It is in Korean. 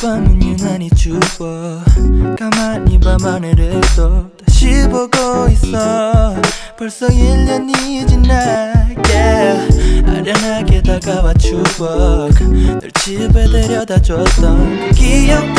밤은 유난히 추워 가만히 밤 하늘을 또 다시 보고 있어 벌써 1년이 지나. 아련하게 다가와 추억 널 집에 데려다 줬던 그 기억